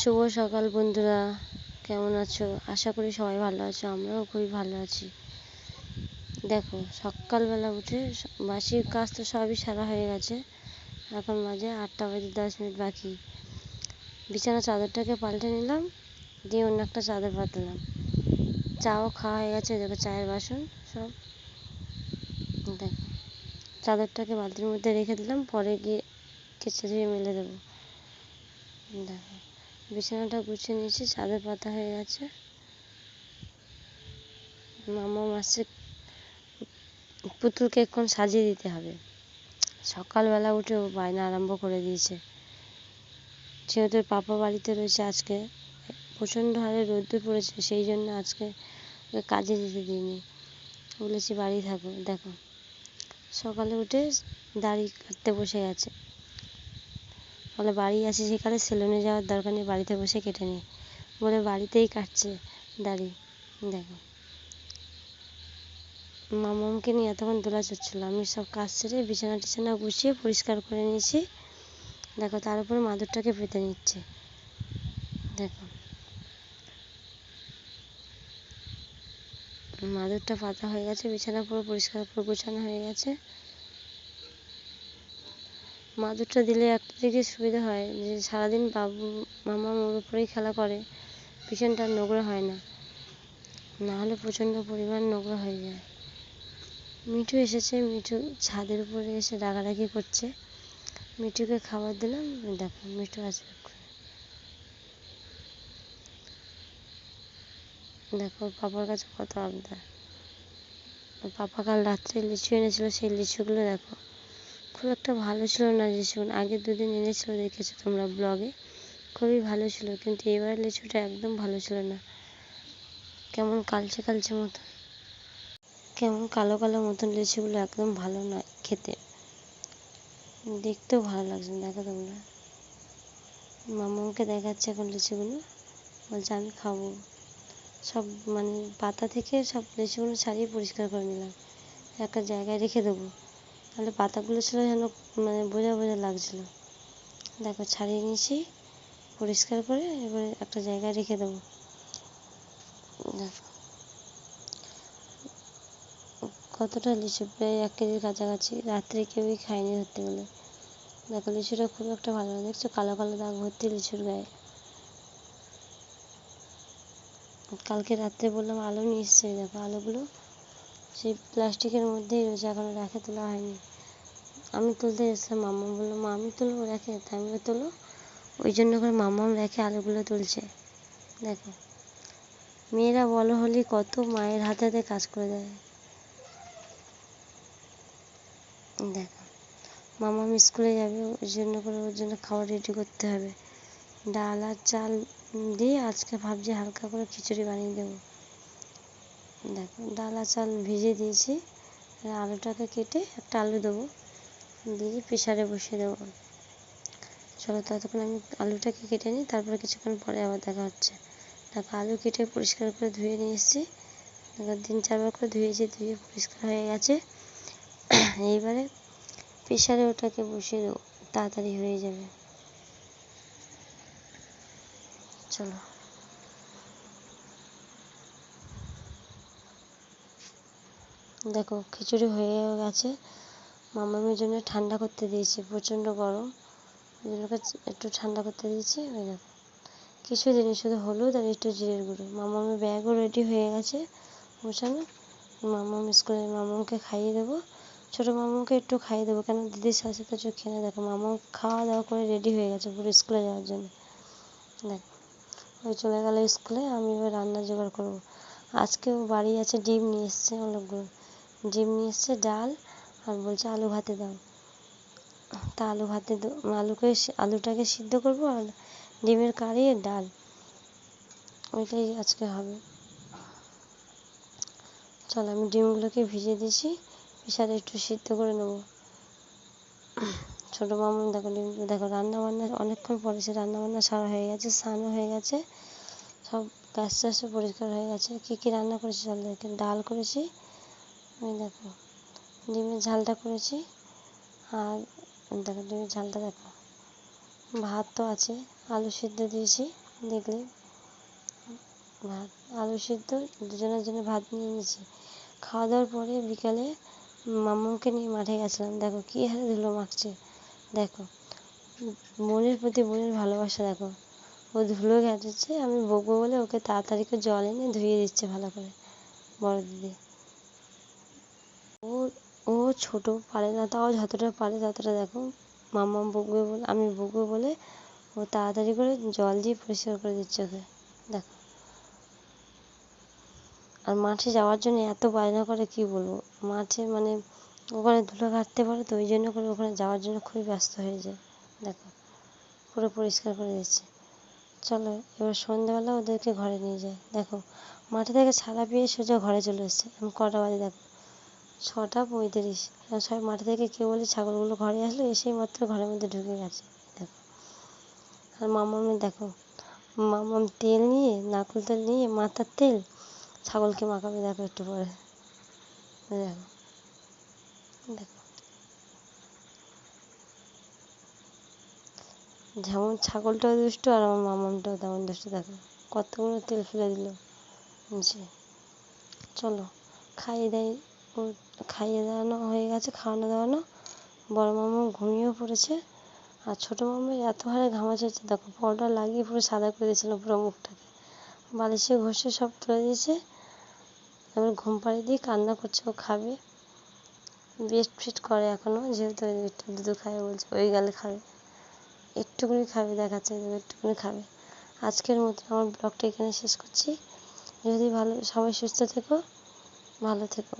শুভ সকাল বন্ধুরা, কেমন আছো? আশা করি সবাই ভালো আছো, আমরাও খুবই ভালো আছি। দেখো, সকালবেলা উঠে বাসির কাজ তো সবই সারা হয়ে গেছে, এখন মাঝে আটটা বাজে দশ মিনিট বাকি। বিছানা চাদরটাকে পাল্টে নিলাম, দিয়ে অন্য একটা চাদর পাতলাম। চাও খাওয়া হয়ে গেছে, দেখো চায়ের বাসন সব। দেখো, চাদরটাকে বালতির মধ্যে রেখে দিলাম, পরে গিয়ে ধুয়ে মেলে দেবো। দেখো। বিছানাটা গুছিয়ে নিয়েছি চাদর পাতা হয়ে গেছে। মামা মাসে পুতুলকে এখন সাজিয়ে দিতে হবে। সকালবেলা উঠে ও বায়না আরম্ভ করে দিয়েছে। যেহেতু পাপা বাড়িতে রয়েছে আজকে, প্রচণ্ড হারে রোদ্দুর পড়েছে, সেই জন্য আজকে ওকে কাজে যেতে দিইনি। বলেছি, বাড়ি থাকো, দেখো। সকালে উঠে দাড়ি কাটতে বসে গেছে। বলে, বাড়ি আছি সেখানে সেলুনে যাওয়ার দরকার নেই, বাড়িতে বসে কেটে নে। বলে, বাড়িতেই কাটছে দাড়ি। দেখো, মামামকে নিয়ে এতক্ষণ দোলা চড়ছিল আমি সব কাজ সেরে বিছানা টিছানা গুছিয়ে পরিষ্কার করে নিয়েছি। দেখো, তার উপরে মাদুরটাকে পেতে নিচ্ছে। দেখো, মাদুরটা পাতা হয়ে গেছে, বিছানা পুরো পরিষ্কার করে গোছানো হয়ে গেছে। মাদুরটা দিলে একটা দিকে সুবিধা হয় যে সারাদিন বাবু, মামা ওর উপরেই খেলা করে, পিছনটা নোংরা হয় না। নাহলে প্রচণ্ড পরিমাণ নোংরা হয়ে যায়। মিঠু এসেছে, মিঠু ছাদের উপরে এসে রাগারাগি করছে। মিঠুকে খাবার দিলাম, দেখো মিঠু আসবে দেখো পাপার কাছে কত আবদার। পাপা কাল রাত্রে লিচু এনেছিল, সেই লিচুগুলো দেখো। খুব একটা ভালো ছিল না লিচুগুলো আগের দুদিন এনেছিল দেখেছ তোমরা ব্লগে খুবই ভালো ছিল, কিন্তু এবার লিচুটা একদম ভালো ছিল না। কেমন কালচে কালচে মতো। কেমন কালো কালো মতন লিচুগুলো একদম ভালো নয় খেতে। দেখতেও ভালো লাগছে না, দেখো তোমরা। মামাকে দেখাচ্ছে এখন লিচুগুলো। বলছে, আমি খাব। সব মানে পাতা থেকে সব লিচুগুলো ছাড়িয়ে পরিষ্কার করে নিলাম। একটা জায়গায় রেখে দেবো। তাহলে পাতাগুলো ছিল যেন মানে বোঝা বোঝা লাগছিল। দেখো, ছাড়িয়ে নিয়েছি, পরিষ্কার করে এবারে একটা জায়গায় রেখে দেবো। দেখো। কতটা লিচু, প্রায় এক কেজির কাছাকাছি। রাত্রে কেউই খায়নি ধরতে গেলে। দেখো, লিচুটা খুব একটা ভালো দেখছ, কালো কালো দাগ ভর্তি লিচুর গায়ে। কালকে রাত্রে বললাম আলু নিয়ে এসছে, দেখো, আলুগুলো সেই প্লাস্টিকের মধ্যেই রয়েছে, এখনও রেখে তোলা হয়নি। আমি তুলতে এসেছিলাম মাম্মা বলল মা আমি তুলবো, রেখে তা আমি তোলো ওই জন্য করে মাম্মাম রেখে আলুগুলো তুলছে। দেখো, মেয়েরা বলো হলে কত মায়ের হাতে হাতে কাজ করে দেয়। দেখো মামাম স্কুলে যাবে, ওই জন্য করে ওর জন্য খাবার রেডি করতে হবে। ডাল আর চাল দিয়ে আজকে ভাবছি হালকা করে খিচুড়ি বানিয়ে দেবো। দেখো, ডাল আর চাল ভিজে দিয়েছি। আলুটাকে কেটে একটা আলু দেবো। দিয়ে প্রেশারে বসিয়ে দেবো। চলো ততক্ষণ আমি আলুটাকে কেটে নিই, তারপরে কিছুক্ষণ পরে আবার দেখা হচ্ছে। দেখো, আলু কেটে পরিষ্কার করে ধুয়ে নিয়ে এসেছি। দেখো, তিন চারবার করে ধুয়েছি, ধুয়ে পরিষ্কার হয়ে গেছে। এইবারে প্রেশারে ওটাকে বসিয়ে দেবো, তাড়াতাড়ি হয়ে যাবে। চলো। দেখো, খিচুড়ি হয়ে গেছে। মামামের জন্য ঠান্ডা করতে দিয়েছি, প্রচণ্ড গরম। একটু ঠান্ডা করতে দিয়েছি, ওই দেখো। কিছু দিনই শুধু হলুদ আর একটু জিরের গুঁড়ো। মামামের ব্যাগও রেডি হয়ে গেছে গোছানো মামাম স্কুলে, মামামকে খাইয়ে দেবো। ছোটো মামাকে একটু খাইয়ে দেবো, কেন দিদির সাথে সাথে একটু খেয়ে দেখো। মামা খাওয়া দাওয়া করে রেডি হয়ে গেছে পুরো স্কুলে যাওয়ার জন্য। দেখো ওই চলে গেল স্কুলে, আমি এবার রান্না জোগাড় করব। আজকেও বাড়ি আছে, ডিম নিয়ে এসছে অনেকগুলো। ডিম নিয়ে এসছে ডাল, আর বলছে আলু ভাতে দাও। তা আলু ভাতে আলুকে আলুটাকে সিদ্ধ করব আর ডিমের কারি আর ডাল। ওইটাই আজকে হবে। চল আমি ডিমগুলোকে ভিজিয়ে দিয়েছি প্রেশারে একটু সিদ্ধ করে নেব। ছোটো মামুন দেখো ডিম, দেখো রান্না বান্না অনেকক্ষণ পরে সে রান্না বান্না সারা হয়ে গেছে, স্নানও হয়ে গেছে। সব গ্যাস ট্যাসও পরিষ্কার হয়ে গেছে। কী কী রান্না করেছি চল ডাল করেছি ওই দেখো, ডিমের ঝালটা করেছি আর দেখো ডিমের ঝালটা দেখো, ভাত তো আছে, আলু সিদ্ধ দিয়েছি, দেখলে ভাত, আলু সিদ্ধ, দুজনের জন্য ভাত নিয়ে নিয়েছি। খাওয়া দাওয়ার পরে বিকালে মাম্মাকে নিয়ে মাঠে গেছিলাম, দেখো কী হারে ধুলো মাখছে, দেখো, বোনের প্রতি বোনের ভালোবাসা, দেখো, ও ধুলো ঘাঁটেছে, আমি বকবো বলে ওকে তাড়াতাড়ি করে জল এনে ধুয়ে দিচ্ছে ভালো করে, বড় দিদি। ও ও ছোটো পারে না, তাও যতটা পারে ততটা দেখো। মাম্মাম বকবে বলে, আমি বকবো বলে ও তাড়াতাড়ি করে জল দিয়ে পরিষ্কার করে দিচ্ছে ওকে। দেখো। আর মাঠে যাওয়ার জন্য এত বায়না করে, কি বলব? মাঠে মানে ওখানে ধুলো ঘাঁটতে পারে, তো ওই জন্য করে ওখানে যাওয়ার জন্য খুবই ব্যস্ত হয়ে যায়। দেখো, পুরো পরিষ্কার করে দিচ্ছে। চলো, এবার সন্ধ্যেবেলা ওদেরকে ঘরে নিয়ে যায় দেখো, মাঠে থেকে ছাড়া পেয়ে সোজা ঘরে চলে এসছে। এখন কটা বাজে দেখো। ছটা পঁয়ত্রিশ। সবাই মাঠে থেকে কেউ বলে ছাগলগুলো ঘরে আসলো, এসেই মাত্র ঘরের মধ্যে ঢুকে গেছে। দেখো। আর মামামি দেখো। মামাম তেল নিয়ে, নারকেল তেল নিয়ে, মাথার তেল, ছাগলকে মাখাবে, দেখো একটু পরে। দেখো। দেখো। যেমন ছাগলটাও দুষ্টু আর আমার মামামটাও তেমন দুষ্টু, দেখো। কতগুলো তেল ফেলে দিল। চলো, খাইয়ে দেয়। ও খাইয়ে দাওয়ানো হয়ে গেছে, খাওয়ানো দাওয়ানো। বড় মামা ঘুমিয়েও পড়েছে। আর ছোটো মামার এত হারে ঘামাচি হচ্ছে দেখো পাউডার লাগিয়ে পুরো সাদা করে দিয়েছিল পুরো মুখটাকে। বালিশে ঘষে সব তুলে দিয়েছে। তারপর ঘুম পাড়িয়ে দিয়ে কান্না করছে, ও খাবে। বেস্ট ফিট করে এখনও যেহেতু একটু দুধ খাবে বলছে, ওই গেলে খাবে। একটুকুনি খাবে, দেখাচ্ছে একটুকুনি খাবে। আজকের মতো আমার ব্লগটা এখানে শেষ করছি। যদি ভালো, সবাই সুস্থ থেকো, ভালো থেকো।